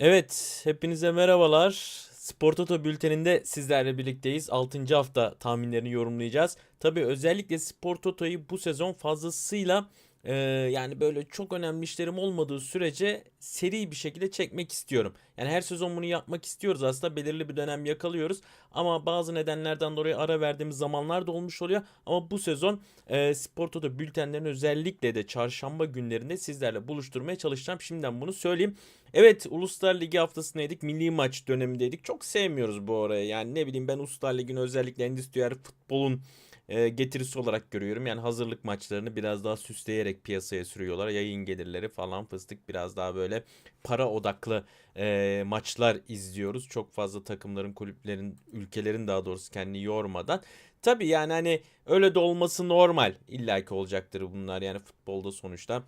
Evet, hepinize merhabalar. Spor Toto bülteninde sizlerle birlikteyiz. 6. hafta tahminlerini yorumlayacağız. Tabii özellikle Spor Toto'yu bu sezon fazlasıyla e, yani böyle çok önemli işlerim olmadığı sürece seri bir şekilde çekmek istiyorum. Yani her sezon bunu yapmak istiyoruz aslında belirli bir dönem yakalıyoruz. Ama bazı nedenlerden dolayı ara verdiğimiz zamanlar da olmuş oluyor. Ama bu sezon e, Spor Toto bültenlerini özellikle de çarşamba günlerinde sizlerle buluşturmaya çalışacağım. Şimdiden bunu söyleyeyim. Evet Uluslar Ligi haftasındaydık. Milli maç dönemindeydik. Çok sevmiyoruz bu orayı. Yani ne bileyim ben Uluslar Ligi'ni özellikle endüstriyel futbolun e, getirisi olarak görüyorum. Yani hazırlık maçlarını biraz daha süsleyerek piyasaya sürüyorlar. Yayın gelirleri falan fıstık biraz daha böyle para odaklı e, maçlar izliyoruz. Çok fazla takımların, kulüplerin, ülkelerin daha doğrusu kendini yormadan. Tabii yani hani öyle de olması normal. İlla ki olacaktır bunlar yani futbolda sonuçta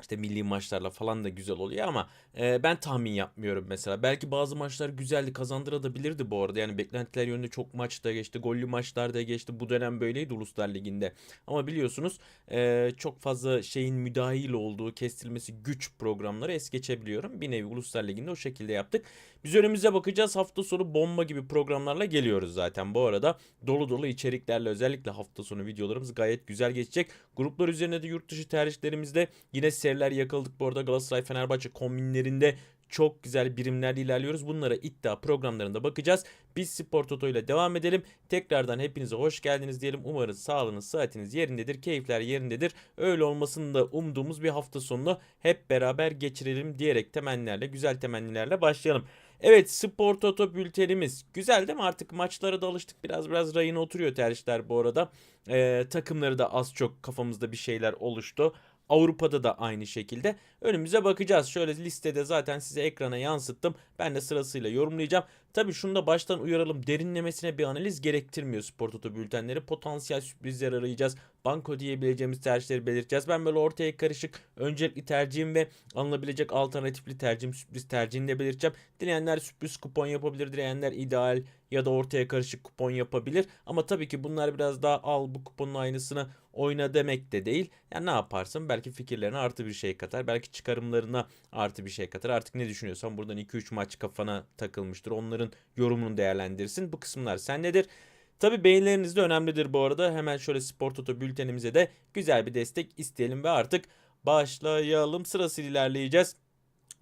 işte milli maçlarla falan da güzel oluyor ama e, ben tahmin yapmıyorum mesela. Belki bazı maçlar güzeldi kazandırabilirdi bu arada. Yani beklentiler yönünde çok maç da geçti. Gollü maçlar da geçti. Bu dönem böyleydi Uluslar Ligi'nde. Ama biliyorsunuz e, çok fazla şeyin müdahil olduğu kestilmesi güç programları es geçebiliyorum. Bir nevi Uluslar Ligi'nde o şekilde yaptık. Biz önümüze bakacağız. Hafta sonu bomba gibi programlarla geliyoruz zaten. Bu arada dolu dolu içeriklerle özellikle hafta sonu videolarımız gayet güzel geçecek. Gruplar üzerine de yurt dışı tercihlerimizde yine seriler yakaladık. Bu arada Galatasaray Fenerbahçe kombinlerinde çok güzel birimlerle ilerliyoruz. Bunlara iddia programlarında bakacağız. Biz Spor Toto ile devam edelim. Tekrardan hepinize hoş geldiniz diyelim. Umarız sağlığınız, saatiniz yerindedir, keyifler yerindedir. Öyle olmasını da umduğumuz bir hafta sonunu hep beraber geçirelim diyerek temennilerle, güzel temennilerle başlayalım. Evet Spor Toto bültenimiz. Güzel değil mi? Artık maçlara da alıştık. Biraz biraz rayına oturuyor tercihler bu arada. Ee, takımları da az çok kafamızda bir şeyler oluştu. Avrupa'da da aynı şekilde. Önümüze bakacağız. Şöyle listede zaten size ekrana yansıttım. Ben de sırasıyla yorumlayacağım. Tabii şunu da baştan uyaralım. Derinlemesine bir analiz gerektirmiyor Spor Toto bültenleri. Potansiyel sürprizler arayacağız. Banko diyebileceğimiz tercihleri belirteceğiz. Ben böyle ortaya karışık öncelikli tercihim ve alınabilecek alternatifli tercihim, sürpriz tercihini de belirteceğim. Dileyenler sürpriz kupon yapabilir. Dileyenler ideal ya da ortaya karışık kupon yapabilir. Ama tabii ki bunlar biraz daha al bu kuponun aynısını oyna demek de değil. Yani ne yaparsın? Belki fikirlerine artı bir şey katar. Belki çıkarımlarına artı bir şey katar. Artık ne düşünüyorsan buradan 2-3 maç kafana takılmıştır. Onların yorumunu değerlendirsin. Bu kısımlar sendedir. Tabi beğenileriniz de önemlidir bu arada. Hemen şöyle Spor Toto bültenimize de güzel bir destek isteyelim ve artık başlayalım. Sırasıyla ilerleyeceğiz.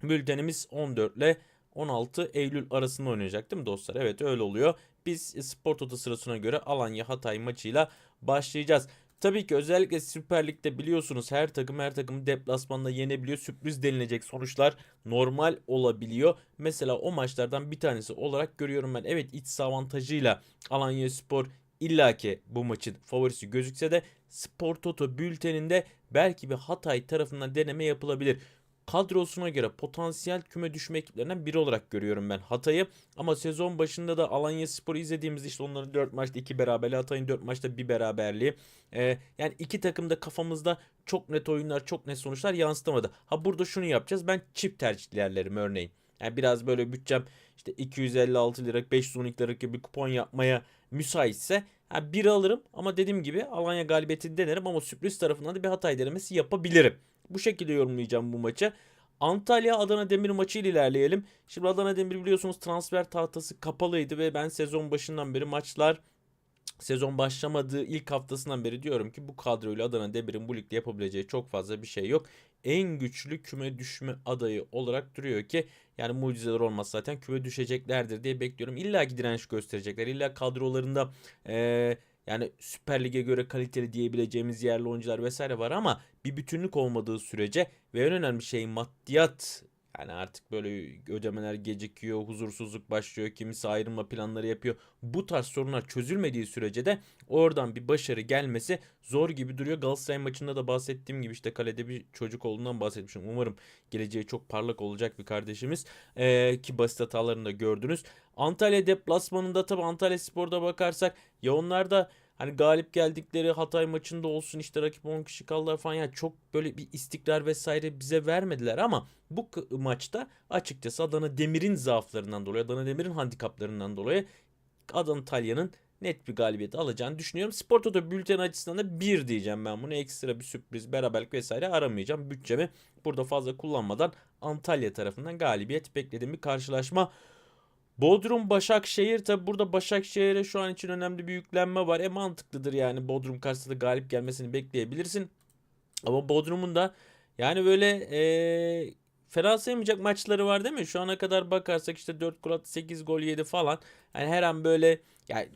Bültenimiz 14 ile 16 Eylül arasında oynayacak değil mi dostlar? Evet öyle oluyor. Biz Spor Toto sırasına göre Alanya Hatay maçıyla başlayacağız. Tabii ki özellikle Süper Lig'de biliyorsunuz her takım her takımı deplasmanda yenebiliyor. Sürpriz denilecek sonuçlar normal olabiliyor. Mesela o maçlardan bir tanesi olarak görüyorum ben. Evet iç avantajıyla Alanya Spor illaki bu maçın favorisi gözükse de Spor Toto bülteninde belki bir Hatay tarafından deneme yapılabilir kadrosuna göre potansiyel küme düşme ekiplerinden biri olarak görüyorum ben Hatay'ı. Ama sezon başında da Alanya Spor'u izlediğimizde işte onların 4 maçta 2 beraberliği, Hatay'ın 4 maçta 1 beraberliği. Ee, yani iki takım da kafamızda çok net oyunlar, çok net sonuçlar yansıtamadı. Ha burada şunu yapacağız. Ben çift tercih ilerlerim örneğin. Yani biraz böyle bütçem işte 256 lira 512 lira gibi bir kupon yapmaya müsaitse ha, bir alırım ama dediğim gibi Alanya galibiyeti denerim ama sürpriz tarafından da bir Hatay denemesi yapabilirim. Bu şekilde yorumlayacağım bu maçı. Antalya Adana Demir maçı ile ilerleyelim. Şimdi Adana Demir biliyorsunuz transfer tahtası kapalıydı ve ben sezon başından beri maçlar sezon başlamadığı ilk haftasından beri diyorum ki bu kadroyla Adana Demir'in bu ligde yapabileceği çok fazla bir şey yok. En güçlü küme düşme adayı olarak duruyor ki yani mucizeler olmaz zaten küme düşeceklerdir diye bekliyorum. İlla ki direnç gösterecekler. İlla kadrolarında ee, yani Süper Lig'e göre kaliteli diyebileceğimiz yerli oyuncular vesaire var ama bir bütünlük olmadığı sürece ve en önemli şey maddiyat yani artık böyle ödemeler gecikiyor, huzursuzluk başlıyor, kimisi ayrılma planları yapıyor. Bu tarz sorunlar çözülmediği sürece de oradan bir başarı gelmesi zor gibi duruyor. Galatasaray maçında da bahsettiğim gibi işte kalede bir çocuk olduğundan bahsetmişim. Umarım geleceği çok parlak olacak bir kardeşimiz. Ee, ki basit hatalarını da gördünüz. Antalya deplasmanında tabi Antalya Spor'da bakarsak ya onlar da Hani galip geldikleri Hatay maçında olsun işte rakip 10 kişi kaldılar falan yani çok böyle bir istikrar vesaire bize vermediler ama bu maçta açıkçası Adana Demir'in zaaflarından dolayı Adana Demir'in handikaplarından dolayı Adana Talya'nın net bir galibiyet alacağını düşünüyorum. Spor Toto bülten açısından da 1 diyeceğim ben bunu. Ekstra bir sürpriz, beraberlik vesaire aramayacağım. Bütçemi burada fazla kullanmadan Antalya tarafından galibiyet beklediğim bir karşılaşma. Bodrum Başakşehir tabi burada Başakşehir'e şu an için önemli bir yüklenme var. E mantıklıdır yani Bodrum karşısında galip gelmesini bekleyebilirsin. Ama Bodrum'un da yani böyle e, fena sayılmayacak maçları var değil mi? Şu ana kadar bakarsak işte 4 gol attı 8 gol yedi falan. Yani her an böyle yani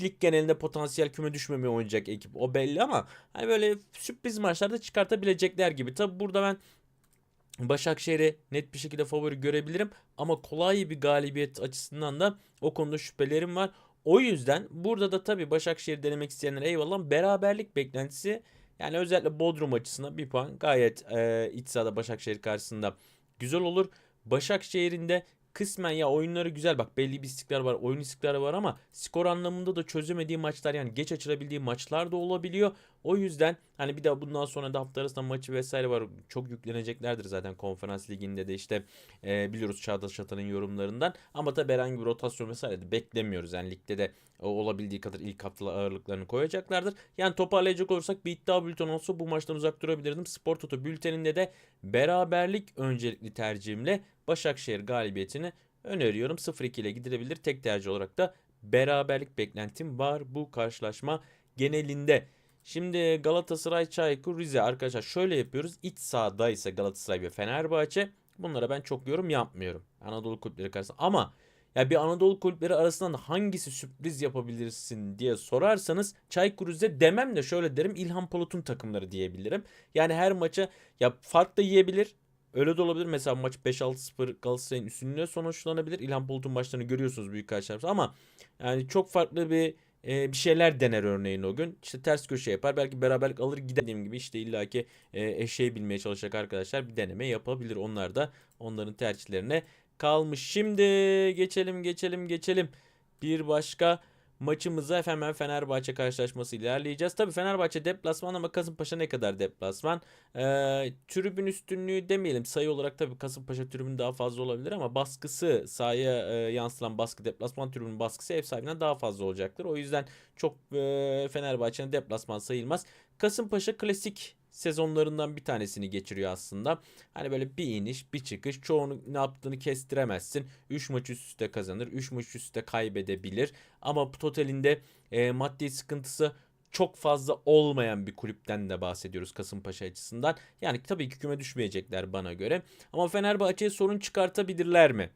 lig genelinde potansiyel küme düşmemeye oynayacak ekip o belli ama hani böyle sürpriz maçlarda çıkartabilecekler gibi. Tabi burada ben Başakşehir'i net bir şekilde favori görebilirim ama kolay bir galibiyet açısından da o konuda şüphelerim var. O yüzden burada da tabii Başakşehir denemek isteyenler eyvallah beraberlik beklentisi yani özellikle Bodrum açısından bir puan gayet e, iç sahada Başakşehir karşısında güzel olur. Başakşehir'in de kısmen ya oyunları güzel bak belli bir istikrar var oyun istikrarı var ama skor anlamında da çözemediği maçlar yani geç açılabildiği maçlar da olabiliyor. O yüzden hani bir de bundan sonra da hafta arasında maçı vesaire var çok yükleneceklerdir zaten konferans liginde de işte e, biliyoruz Çağdaş Atan'ın yorumlarından ama tabi herhangi bir rotasyon vesaire de beklemiyoruz yani ligde de o olabildiği kadar ilk haftalar ağırlıklarını koyacaklardır. Yani toparlayacak olursak bir iddia bülteni olsa bu maçtan uzak durabilirdim. Spor Toto bülteninde de beraberlik öncelikli tercihimle Başakşehir galibiyetini öneriyorum. 0-2 ile gidilebilir. Tek tercih olarak da beraberlik beklentim var bu karşılaşma genelinde. Şimdi Galatasaray, Çaykur, Rize arkadaşlar şöyle yapıyoruz. İç sahada ise Galatasaray ve Fenerbahçe. Bunlara ben çok yorum yapmıyorum. Anadolu kulüpleri karşısında. Ama ya bir Anadolu kulüpleri arasından hangisi sürpriz yapabilirsin diye sorarsanız Çaykur Rize demem de şöyle derim İlhan Palut'un takımları diyebilirim. Yani her maça ya fark da yiyebilir. Öyle de olabilir. Mesela maç 5-6-0 Galatasaray'ın üstünlüğüne sonuçlanabilir. İlhan Bulut'un maçlarını görüyorsunuz büyük karşılaşma ama yani çok farklı bir e, bir şeyler dener örneğin o gün. İşte ters köşe yapar. Belki beraberlik alır gider dediğim gibi işte illaki e, eşeği bilmeye çalışacak arkadaşlar bir deneme yapabilir. Onlar da onların tercihlerine kalmış. Şimdi geçelim geçelim geçelim. Bir başka maçımıza hemen Fenerbahçe karşılaşması ilerleyeceğiz. Tabii Fenerbahçe deplasman ama Kasımpaşa ne kadar deplasman? Ee, tribün üstünlüğü demeyelim. Sayı olarak tabii Kasımpaşa tribün daha fazla olabilir ama baskısı sahaya e, yansılan baskı deplasman tribünün baskısı ev sahibinden daha fazla olacaktır. O yüzden çok e, Fenerbahçe'nin deplasman sayılmaz. Kasımpaşa klasik sezonlarından bir tanesini geçiriyor aslında. Hani böyle bir iniş bir çıkış çoğunu ne yaptığını kestiremezsin. 3 maç üst üste kazanır 3 maç üst üste kaybedebilir. Ama totalinde e, maddi sıkıntısı çok fazla olmayan bir kulüpten de bahsediyoruz Kasımpaşa açısından. Yani tabii ki küme düşmeyecekler bana göre. Ama Fenerbahçe'ye sorun çıkartabilirler mi?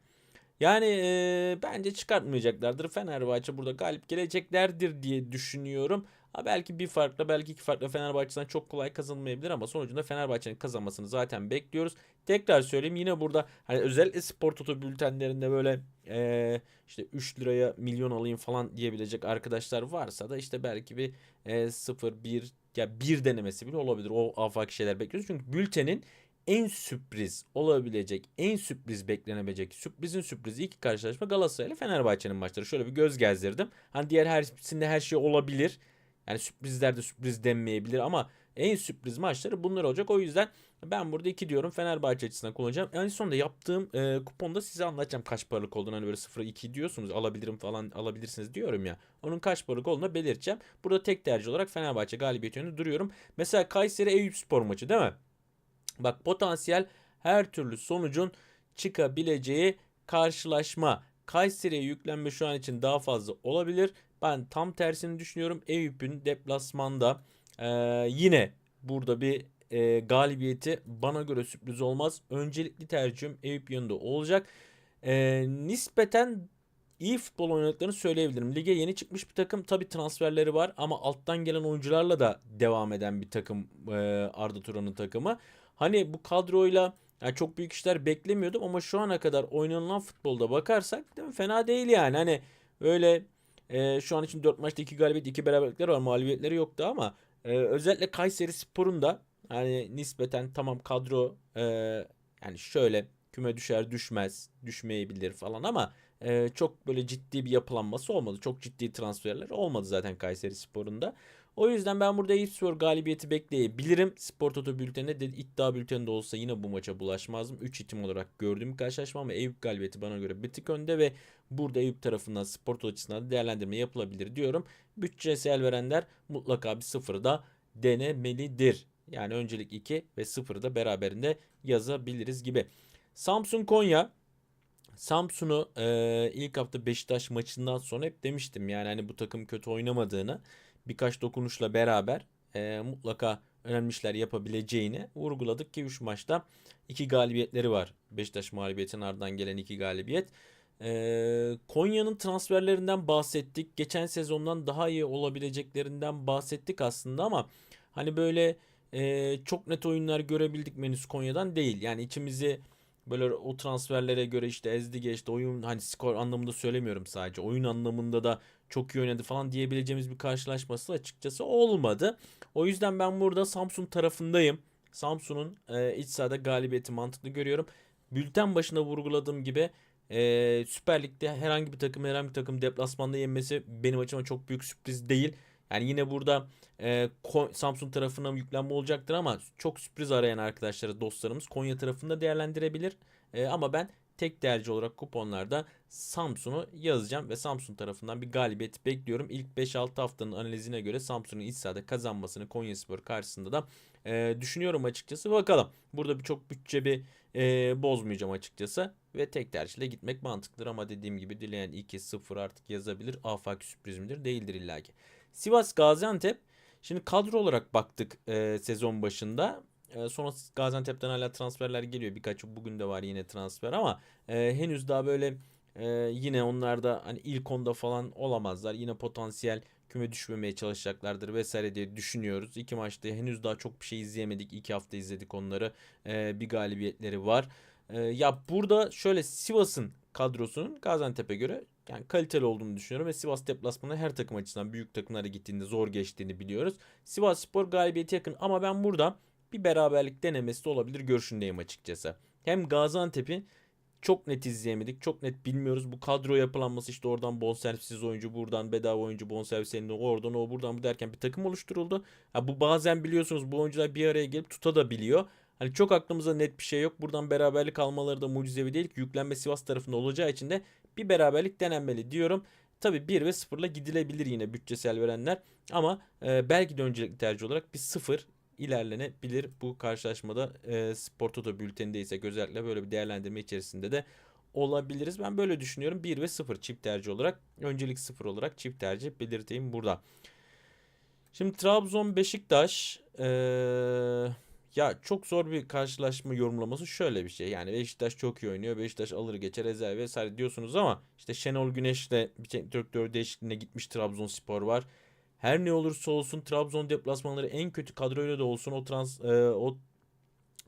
Yani e, bence çıkartmayacaklardır. Fenerbahçe burada galip geleceklerdir diye düşünüyorum. Ha belki bir farkla belki iki farkla Fenerbahçe'den çok kolay kazanılmayabilir ama sonucunda Fenerbahçe'nin kazanmasını zaten bekliyoruz. Tekrar söyleyeyim yine burada hani özellikle spor toto bültenlerinde böyle e, işte 3 liraya milyon alayım falan diyebilecek arkadaşlar varsa da işte belki bir e, 0 1 ya bir denemesi bile olabilir. O afak şeyler bekliyoruz. Çünkü bültenin en sürpriz olabilecek, en sürpriz beklenebilecek, sürprizin sürprizi iki karşılaşma Galatasaray ile Fenerbahçe'nin maçları. Şöyle bir göz gezdirdim. Hani diğer hepsinde her şey olabilir. Yani sürprizler de sürpriz denmeyebilir ama en sürpriz maçları bunlar olacak. O yüzden ben burada 2 diyorum Fenerbahçe açısından kullanacağım. En sonunda yaptığım e, kuponda size anlatacağım kaç paralık olduğunu. Hani böyle 0-2 diyorsunuz alabilirim falan alabilirsiniz diyorum ya. Onun kaç paralık olduğunu belirteceğim. Burada tek tercih olarak Fenerbahçe galibiyet yönünde duruyorum. Mesela Kayseri Eyüp Spor maçı değil mi? Bak potansiyel her türlü sonucun çıkabileceği karşılaşma. Kayseri'ye yüklenme şu an için daha fazla olabilir. Ben tam tersini düşünüyorum. Eyüp'ün deplasmanda e, yine burada bir e, galibiyeti bana göre sürpriz olmaz. Öncelikli tercihim Eyüp yanında olacak. E, nispeten iyi futbol oynadıklarını söyleyebilirim. Lige yeni çıkmış bir takım. Tabi transferleri var ama alttan gelen oyuncularla da devam eden bir takım e, Arda Turan'ın takımı. Hani bu kadroyla yani çok büyük işler beklemiyordum ama şu ana kadar oynanılan futbolda bakarsak değil mi? fena değil yani. Hani öyle e, şu an için 4 maçta 2 galibiyet 2 beraberlikler var. Mağlubiyetleri yoktu ama e, özellikle Kayseri Spor'un da hani nispeten tamam kadro e, yani şöyle küme düşer düşmez düşmeyebilir falan ama e, çok böyle ciddi bir yapılanması olmadı. Çok ciddi transferler olmadı zaten Kayseri Spor'un da. O yüzden ben burada Eyüpspor galibiyeti bekleyebilirim. Spor Toto bülteninde de iddia bülteninde olsa yine bu maça bulaşmazdım. 3 itim olarak gördüğüm karşılaşma ama Eyüp galibiyeti bana göre bir tık önde ve burada Eyüp tarafından Spor Toto açısından da değerlendirme yapılabilir diyorum. Bütçesi el verenler mutlaka bir sıfırı da denemelidir. Yani öncelik 2 ve 0'ı da beraberinde yazabiliriz gibi. Samsun Konya Samsun'u e, ilk hafta Beşiktaş maçından sonra hep demiştim. Yani hani bu takım kötü oynamadığını birkaç dokunuşla beraber e, mutlaka önemli işler yapabileceğini vurguladık ki 3 maçta 2 galibiyetleri var. Beşiktaş mağlubiyetinin ardından gelen 2 galibiyet. E, Konya'nın transferlerinden bahsettik. Geçen sezondan daha iyi olabileceklerinden bahsettik aslında ama hani böyle e, çok net oyunlar görebildik menüs Konya'dan değil. Yani içimizi böyle o transferlere göre işte ezdi geçti oyun hani skor anlamında söylemiyorum sadece oyun anlamında da çok iyi oynadı falan diyebileceğimiz bir karşılaşması açıkçası olmadı. O yüzden ben burada Samsun tarafındayım. Samsun'un e, iç sahada galibiyeti mantıklı görüyorum. Bülten başında vurguladığım gibi e, Süper Lig'de herhangi bir takım herhangi bir takım deplasmanda yenmesi benim açıma çok büyük sürpriz değil. Yani yine burada e, Samsun tarafına yüklenme olacaktır ama çok sürpriz arayan arkadaşları dostlarımız Konya tarafında değerlendirebilir. E, ama ben tek tercih olarak kuponlarda Samsun'u yazacağım ve Samsun tarafından bir galibiyet bekliyorum. İlk 5-6 haftanın analizine göre Samsun'un iç sahada kazanmasını Konyaspor karşısında da e, düşünüyorum açıkçası. Bakalım. Burada birçok bütçe bir e, bozmayacağım açıkçası ve tek tercihle gitmek mantıklıdır ama dediğim gibi dileyen 2-0 artık yazabilir. Afaki sürpriz midir? Değildir illaki. Sivas Gaziantep. Şimdi kadro olarak baktık e, sezon başında. E, sonra Gaziantep'ten hala transferler geliyor. Birkaçı bugün de var yine transfer ama e, henüz daha böyle e, yine onlar da hani ilk onda falan olamazlar. Yine potansiyel küme düşmemeye çalışacaklardır vesaire diye düşünüyoruz. İki maçta henüz daha çok bir şey izleyemedik. İki hafta izledik onları. E, bir galibiyetleri var. E, ya burada şöyle Sivas'ın kadrosunun Gaziantep'e göre yani kaliteli olduğunu düşünüyorum ve Sivas deplasmanı her takım açısından büyük takımlara gittiğinde zor geçtiğini biliyoruz. Sivas Spor galibiyeti yakın ama ben burada bir beraberlik denemesi de olabilir görüşündeyim açıkçası. Hem Gaziantep'i çok net izleyemedik. Çok net bilmiyoruz. Bu kadro yapılanması işte oradan bonservisiz oyuncu, buradan bedava oyuncu bonservis elinde, oradan o buradan bu derken bir takım oluşturuldu. Ha, bu bazen biliyorsunuz bu oyuncular bir araya gelip tutabiliyor. Hani çok aklımıza net bir şey yok. Buradan beraberlik almaları da mucizevi değil. Yüklenme Sivas tarafında olacağı için de bir beraberlik denenmeli diyorum. Tabi 1 ve 0 ile gidilebilir yine bütçesel verenler. Ama e, belki de öncelikli tercih olarak bir 0 ilerlenebilir. Bu karşılaşmada e, Spor Toto bültenindeyse özellikle böyle bir değerlendirme içerisinde de olabiliriz. Ben böyle düşünüyorum. 1 ve 0 çift tercih olarak. Öncelik 0 olarak çift tercih belirteyim burada. Şimdi Trabzon Beşiktaş eee ya çok zor bir karşılaşma yorumlaması şöyle bir şey. Yani Beşiktaş çok iyi oynuyor. Beşiktaş alır geçer ezer vesaire diyorsunuz ama işte Şenol Güneş de bir teknik direktör değişikliğine gitmiş Trabzonspor var. Her ne olursa olsun Trabzon deplasmanları en kötü kadroyla da olsun o trans e, o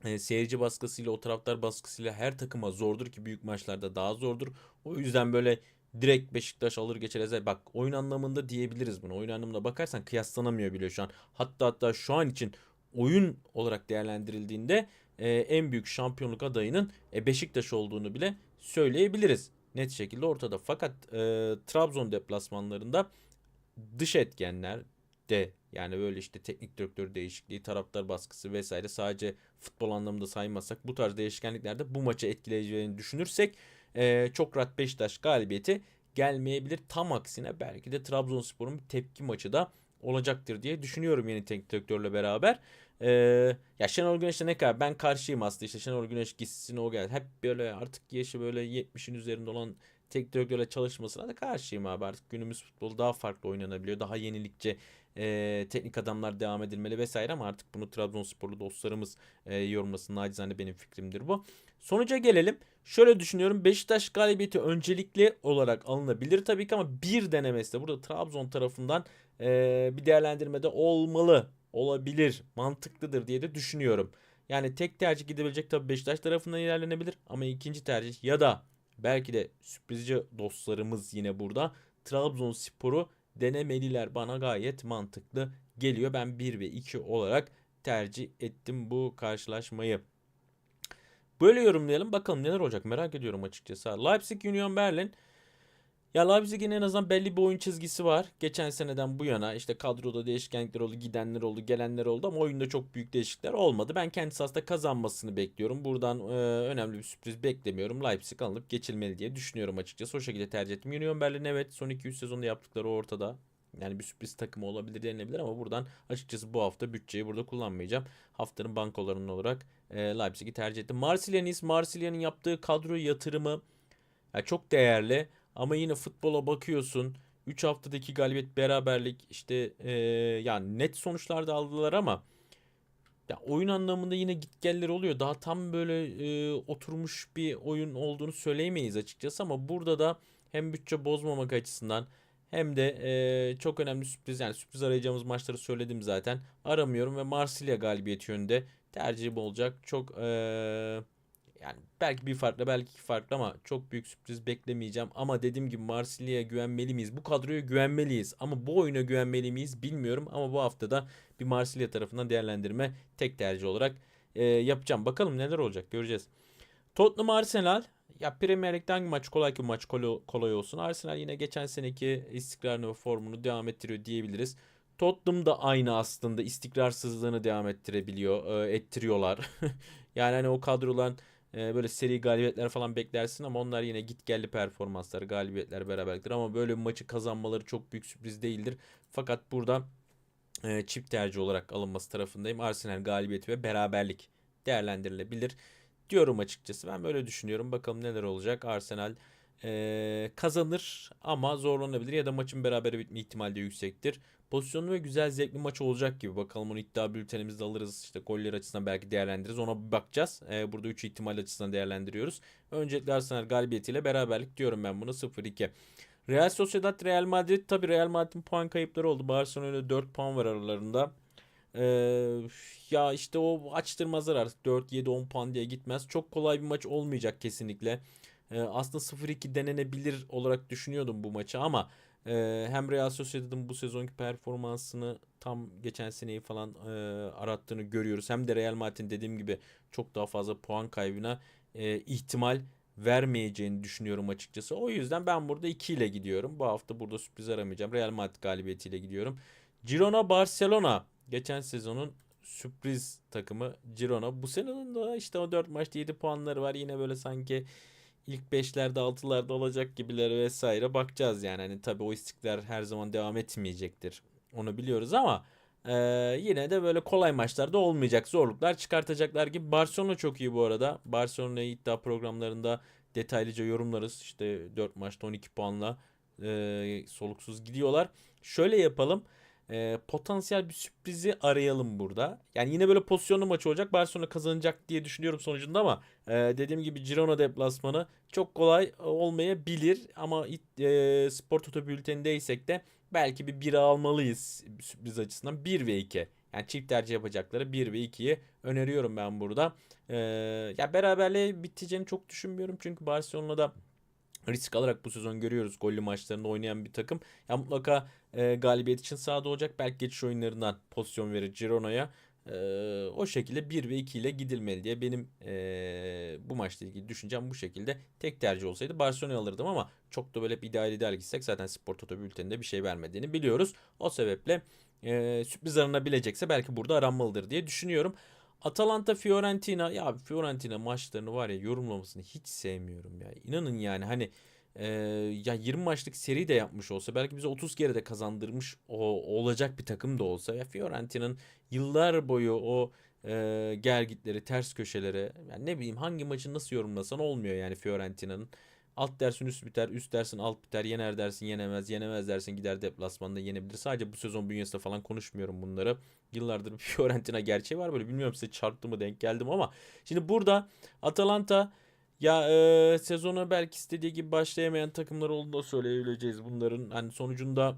e, seyirci baskısıyla o taraftar baskısıyla her takıma zordur ki büyük maçlarda daha zordur. O yüzden böyle direkt Beşiktaş alır geçer ezer. Bak oyun anlamında diyebiliriz bunu. Oyun anlamında bakarsan kıyaslanamıyor bile şu an. Hatta hatta şu an için oyun olarak değerlendirildiğinde e, en büyük şampiyonluk adayının e, Beşiktaş olduğunu bile söyleyebiliriz. Net şekilde ortada. Fakat e, Trabzon deplasmanlarında dış etkenler de yani böyle işte teknik direktör değişikliği, taraftar baskısı vesaire sadece futbol anlamında saymazsak bu tarz değişkenliklerde bu maçı etkileyeceğini düşünürsek e, çok rahat Beşiktaş galibiyeti gelmeyebilir. Tam aksine belki de Trabzonspor'un tepki maçı da olacaktır diye düşünüyorum yeni teknik direktörle beraber. Ee, ya Şenol Güneş'te ne kadar ben karşıyım aslında işte Şenol Güneş gitsin o geldi. Hep böyle artık yaşı böyle 70'in üzerinde olan teknik direktörle çalışmasına da karşıyım abi. Artık günümüz futbolu daha farklı oynanabiliyor. Daha yenilikçe e, teknik adamlar devam edilmeli vesaire ama artık bunu Trabzonsporlu dostlarımız e, yorumlasın. Nacizane benim fikrimdir bu. Sonuca gelelim. Şöyle düşünüyorum. Beşiktaş galibiyeti öncelikli olarak alınabilir tabii ki ama bir denemesi de burada Trabzon tarafından e, bir değerlendirmede olmalı, olabilir, mantıklıdır diye de düşünüyorum. Yani tek tercih gidebilecek tabii Beşiktaş tarafından ilerlenebilir ama ikinci tercih ya da belki de sürprizci dostlarımız yine burada Trabzonspor'u denemeliler. Bana gayet mantıklı geliyor. Ben 1 ve 2 olarak tercih ettim bu karşılaşmayı. Böyle yorumlayalım bakalım neler olacak merak ediyorum açıkçası. Leipzig Union Berlin Ya Leipzig'in en azından belli bir oyun çizgisi var. Geçen seneden bu yana işte kadroda değişkenlikler oldu, gidenler oldu, gelenler oldu ama oyunda çok büyük değişiklikler olmadı. Ben kendisi aslında kazanmasını bekliyorum. Buradan e, önemli bir sürpriz beklemiyorum. Leipzig alınıp geçilmeli diye düşünüyorum açıkçası. O şekilde tercih ettim. Union Berlin evet son 2-3 sezonda yaptıkları ortada. Yani bir sürpriz takımı olabilir denilebilir ama buradan açıkçası bu hafta bütçeyi burada kullanmayacağım. Haftanın bankolarının olarak e, Leipzig'i tercih ettim. Marsilya Nice, Marsilya'nın yaptığı kadro yatırımı ya çok değerli. Ama yine futbola bakıyorsun. 3 haftadaki galibiyet beraberlik işte eee yani net sonuçlar da aldılar ama ya oyun anlamında yine gitgeller oluyor. Daha tam böyle eee, oturmuş bir oyun olduğunu söyleyemeyiz açıkçası ama burada da hem bütçe bozmamak açısından hem de eee, çok önemli sürpriz yani sürpriz arayacağımız maçları söyledim zaten. Aramıyorum ve Marsilya galibiyeti yönünde tercihim olacak. Çok eee yani belki bir farklı belki iki farklı ama çok büyük sürpriz beklemeyeceğim. Ama dediğim gibi Marsilya'ya güvenmeli miyiz? Bu kadroya güvenmeliyiz. Ama bu oyuna güvenmeli miyiz bilmiyorum. Ama bu hafta da bir Marsilya tarafından değerlendirme tek tercih olarak e, yapacağım. Bakalım neler olacak göreceğiz. Tottenham Arsenal. Ya Premier Lig'de hangi maç kolay ki maç kolay, olsun. Arsenal yine geçen seneki istikrarını ve formunu devam ettiriyor diyebiliriz. Tottenham da aynı aslında istikrarsızlığını devam ettirebiliyor, e, ettiriyorlar. yani hani o kadroların ee, böyle seri galibiyetler falan beklersin ama onlar yine gitgelli performanslar, galibiyetler, beraberlikler ama böyle bir maçı kazanmaları çok büyük sürpriz değildir. Fakat burada e, çift tercih olarak alınması tarafındayım. Arsenal galibiyeti ve beraberlik değerlendirilebilir diyorum açıkçası. Ben böyle düşünüyorum. Bakalım neler olacak. Arsenal e, kazanır ama zorlanabilir ya da maçın beraber bitme ihtimali de yüksektir. Pozisyonlu ve güzel zevkli maç olacak gibi. Bakalım onu iddia bültenimizde alırız. İşte goller açısından belki değerlendiririz. Ona bir bakacağız. E, burada 3 ihtimal açısından değerlendiriyoruz. Öncelikle Arsenal galibiyetiyle beraberlik diyorum ben bunu 0-2. Real Sociedad Real Madrid tabi Real Madrid'in puan kayıpları oldu. Barcelona'da 4 puan var aralarında. Ee, ya işte o açtırmazlar artık 4 7 10 puan diye gitmez. Çok kolay bir maç olmayacak kesinlikle. Ee, aslında 0-2 denenebilir olarak düşünüyordum bu maçı ama e, hem Real Sociedad'ın bu sezonki performansını tam geçen seneyi falan e, arattığını görüyoruz. Hem de Real Madrid'in dediğim gibi çok daha fazla puan kaybına e, ihtimal vermeyeceğini düşünüyorum açıkçası. O yüzden ben burada 2 ile gidiyorum. Bu hafta burada sürpriz aramayacağım. Real Madrid galibiyetiyle gidiyorum. Girona Barcelona geçen sezonun sürpriz takımı Girona. Bu senenin de işte o 4 maçta 7 puanları var. Yine böyle sanki ilk 5'lerde 6'larda olacak gibiler vesaire bakacağız yani. Hani tabii o istikrar her zaman devam etmeyecektir. Onu biliyoruz ama e, yine de böyle kolay maçlarda olmayacak. Zorluklar çıkartacaklar gibi. Barcelona çok iyi bu arada. Barcelona'yı iddia programlarında detaylıca yorumlarız. İşte 4 maçta 12 puanla e, soluksuz gidiyorlar. Şöyle yapalım e, potansiyel bir sürprizi arayalım burada. Yani yine böyle pozisyonlu maç olacak. Barcelona kazanacak diye düşünüyorum sonucunda ama e, dediğim gibi Girona deplasmanı çok kolay olmayabilir ama e, Spor Toto de belki bir 1 almalıyız sürpriz açısından 1 ve 2. Yani çift tercih yapacakları 1 ve 2'yi öneriyorum ben burada. Ee, ya beraberliğe biteceğini çok düşünmüyorum. Çünkü Barcelona'da risk alarak bu sezon görüyoruz gollü maçlarında oynayan bir takım. Ya mutlaka e, galibiyet için sahada olacak. Belki geçiş oyunlarından pozisyon verir Girona'ya. E, o şekilde 1 ve 2 ile gidilmeli diye benim e, bu maçla ilgili düşüncem bu şekilde. Tek tercih olsaydı Barcelona'yı alırdım ama çok da böyle bir ideal ideal gitsek zaten Spor Toto bülteninde bir şey vermediğini biliyoruz. O sebeple e, sürpriz aranabilecekse belki burada aranmalıdır diye düşünüyorum. Atalanta Fiorentina ya Fiorentina maçlarını var ya yorumlamasını hiç sevmiyorum ya. İnanın yani hani e, ya 20 maçlık seri de yapmış olsa belki bize 30 kere de kazandırmış o, olacak bir takım da olsa ya Fiorentina'nın yıllar boyu o e, gergitleri, ters köşelere yani ne bileyim hangi maçı nasıl yorumlasan olmuyor yani Fiorentina'nın. Alt dersin üst biter, üst dersin alt biter, yener dersin yenemez, yenemez dersin gider deplasmanda yenebilir. Sadece bu sezon bünyesinde falan konuşmuyorum bunları. Yıllardır Fiorentina gerçeği var böyle bilmiyorum size çarptı mı denk geldim ama. Şimdi burada Atalanta ya e, sezona belki istediği gibi başlayamayan takımlar olduğunu da söyleyebileceğiz bunların. Hani sonucunda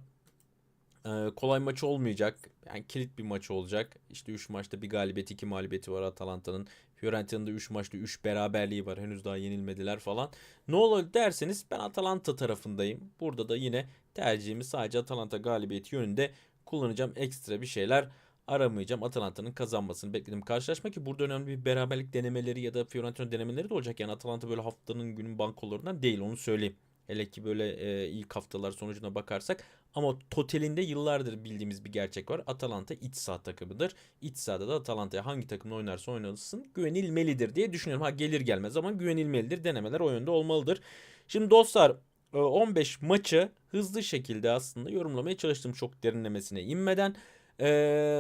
e, kolay maç olmayacak. Yani kilit bir maç olacak. İşte 3 maçta bir galibiyet 2 mağlubiyeti var Atalanta'nın. Fiorentina'nın da 3 maçta 3 beraberliği var. Henüz daha yenilmediler falan. Ne olur derseniz ben Atalanta tarafındayım. Burada da yine tercihimi sadece Atalanta galibiyeti yönünde kullanacağım. Ekstra bir şeyler aramayacağım. Atalanta'nın kazanmasını bekledim karşılaşma ki burada önemli bir beraberlik denemeleri ya da Fiorentina denemeleri de olacak. Yani Atalanta böyle haftanın günün bankolarından değil onu söyleyeyim. Hele ki böyle e, ilk haftalar sonucuna bakarsak. Ama totalinde yıllardır bildiğimiz bir gerçek var. Atalanta iç saha takımıdır. İç sahada da Atalanta'ya hangi takımla oynarsa oynasın güvenilmelidir diye düşünüyorum. Ha gelir gelmez ama güvenilmelidir. Denemeler o yönde olmalıdır. Şimdi dostlar e, 15 maçı hızlı şekilde aslında yorumlamaya çalıştım çok derinlemesine inmeden. E,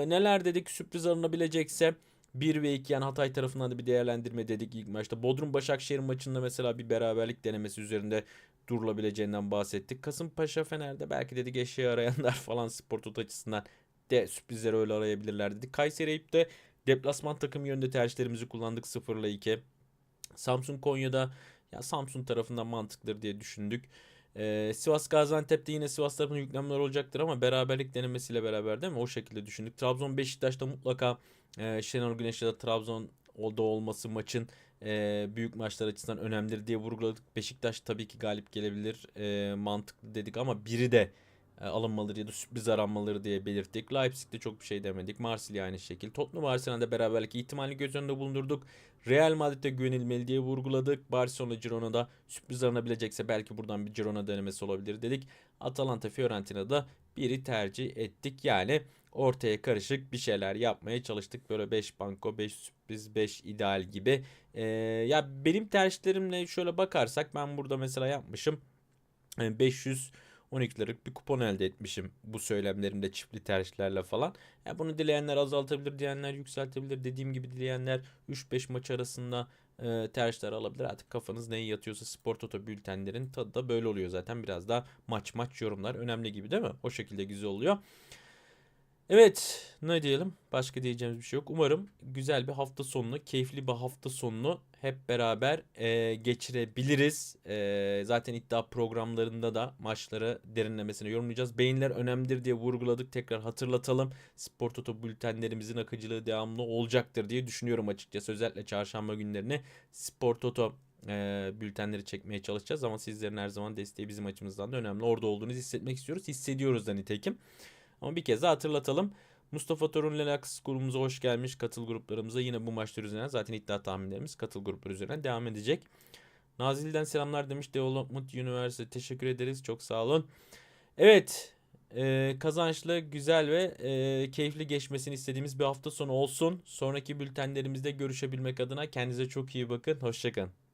neler dedik sürpriz alınabilecekse 1 ve 2 yani Hatay tarafından da bir değerlendirme dedik ilk maçta. Bodrum Başakşehir maçında mesela bir beraberlik denemesi üzerinde durulabileceğinden bahsettik. Kasımpaşa Fener'de belki dedik eşeği arayanlar falan spor tot açısından de sürprizleri öyle arayabilirler dedik. Kayseri Eyüp'te deplasman takım yönünde tercihlerimizi kullandık 0 ile 2. Samsun Konya'da ya Samsun tarafından mantıklıdır diye düşündük. Ee, Sivas Gaziantep'te yine Sivas tarafından yüklemler olacaktır ama beraberlik denemesiyle beraber değil mi? O şekilde düşündük. Trabzon Beşiktaş'ta mutlaka e, Şenol Güneş'te de Trabzon da olması maçın e, büyük maçlar açısından önemlidir diye vurguladık. Beşiktaş tabii ki galip gelebilir e, mantıklı dedik ama biri de e, alınmalıdır ya da sürpriz aranmalıdır diye belirttik. Leipzig'te çok bir şey demedik. Marsilya aynı şekilde. Tottenham Arsenal'de beraberlik ihtimali göz önünde bulundurduk. Real Madrid'de güvenilmeli diye vurguladık. Barcelona Girona'da sürpriz aranabilecekse belki buradan bir Girona denemesi olabilir dedik. Atalanta Fiorentina'da biri tercih ettik. Yani ortaya karışık bir şeyler yapmaya çalıştık. Böyle 5 banko, 5 sürpriz, 5 ideal gibi. Ee, ya benim tercihlerimle şöyle bakarsak ben burada mesela yapmışım. Yani 500 12 liralık bir kupon elde etmişim bu söylemlerimde çiftli tercihlerle falan. Ya bunu dileyenler azaltabilir, dileyenler yükseltebilir. Dediğim gibi dileyenler 3-5 maç arasında e, tercihler alabilir. Artık kafanız neye yatıyorsa spor toto bültenlerin tadı da böyle oluyor zaten. Biraz daha maç maç yorumlar önemli gibi değil mi? O şekilde güzel oluyor. Evet ne diyelim başka diyeceğimiz bir şey yok. Umarım güzel bir hafta sonunu keyifli bir hafta sonunu hep beraber e, geçirebiliriz. E, zaten iddia programlarında da maçları derinlemesine yorumlayacağız. Beyinler önemlidir diye vurguladık tekrar hatırlatalım. Spor Toto bültenlerimizin akıcılığı devamlı olacaktır diye düşünüyorum açıkçası. Özellikle çarşamba günlerini Spor Toto e, bültenleri çekmeye çalışacağız. Ama sizlerin her zaman desteği bizim açımızdan da önemli. Orada olduğunuzu hissetmek istiyoruz. Hissediyoruz da nitekim. Ama bir kez daha hatırlatalım. Mustafa Torun Lelax grubumuza hoş gelmiş. Katıl gruplarımıza yine bu maçlar üzerinden zaten iddia tahminlerimiz katıl grupları üzerinden devam edecek. Nazilli'den selamlar demiş. Development University teşekkür ederiz. Çok sağ olun. Evet e, kazançlı, güzel ve e, keyifli geçmesini istediğimiz bir hafta sonu olsun. Sonraki bültenlerimizde görüşebilmek adına kendinize çok iyi bakın. Hoşçakalın.